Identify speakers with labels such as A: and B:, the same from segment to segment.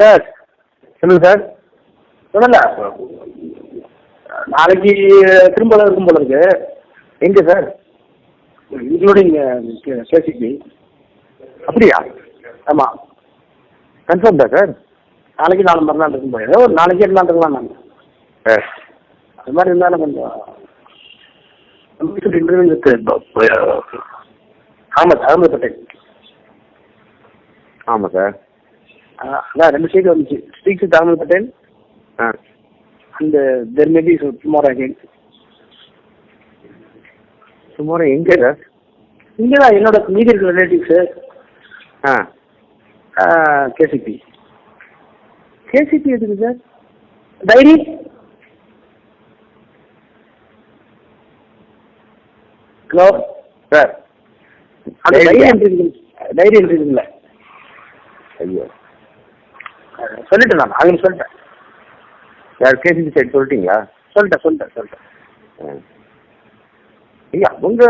A: Sir சொல்லுங்க sir.
B: சொல்லல நாளைக்கு திரும்ப இருக்கும் போல இருக்கு.
A: எங்கே சார்?
B: Including KCP.
A: அப்படியா?
B: ஆமாம்
A: கன்ஃபார்ம் தான் சார்?
B: நாளைக்கு நாலு மறுநாள் இருக்கும் போல. ஏதோ ஒரு நாளைக்கே இருந்தால் இருக்கலாம் நான்
A: சார்
B: அது மாதிரி இருந்தாலும் கொஞ்சம் இன்டர்வியூ இருக்கு. ஆமாம் அகமது பட்டேல்
A: ஆமாம் சார்.
B: அதான் ரெண்டு சைடு வந்துச்சு. Speaks Ahmed Patel and there maybe tomorrow again
A: சுமார் எங்கே சார்?
B: இங்கே தான் என்னோட மீதி இருக்கிற ரிலேட்டிவ்ஸு
A: ஆ.
B: கேசிபி
A: கேசிபி எதுக்கு சார்?
B: டைரி. ஹலோ?
A: சார்.
B: அந்த டைரி என்ட்ரி டைரி என்ட்ரி இருக்குல்ல
A: ஐயோ.
B: சொல்லிட்டேன் நான் அவங்க சொல்லிட்டேன்.
A: சார் கேசிபி சைடு சொல்லிட்டீங்களா?
B: சொல்லிட்டேன் சொல்லிட்டேன் சொல்லிட்டேன்.
A: ஐயா அவங்க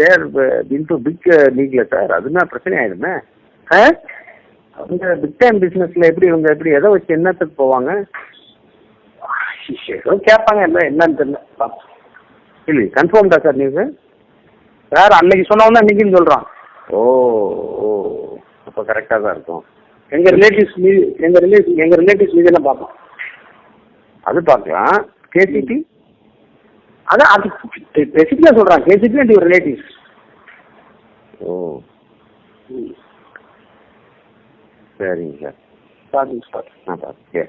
A: தேர் இன்டு பிக் லீக்ல சார் அதுனா பிரச்சனை ஆயிடுமே? அவங்க பிக் டைம் பிஸ்னஸ்ல எப்படி இவங்க எப்படி எதை வச்சு என்னத்துக்கு போவாங்க?
B: ஏதோ கேட்பாங்க என்ன என்னன்னு தெரியல.
A: இல்லை கன்ஃபார்ம் தான் சார் நீங்கள்
B: சார் அன்னைக்கு சொன்னவன் தான் இன்னைக்குன்னு சொல்கிறான்
A: ஓ ஓ அப்போ கரெக்டாக தான் இருக்கும்.
B: எங்க ரிலேட்டிவ்ஸ் மீது எங்க ரிலேட்டிவ் எங்க ரிலேட்டிவ்ஸ் மீது எல்லாம் பார்ப்போம்.
A: அது பார்க்கலாம். கேசிபி
B: அதான் அது ஸ்பெசிஃபிக்காக சொல்கிறான் கேசிபி அண்ட் யுவர் ரிலேட்டிவ்ஸ்
A: ஓ. சரிங்க சார்.
B: ஸ்டார்டிங் ஸ்டார்ட்
A: நான் பார்த்து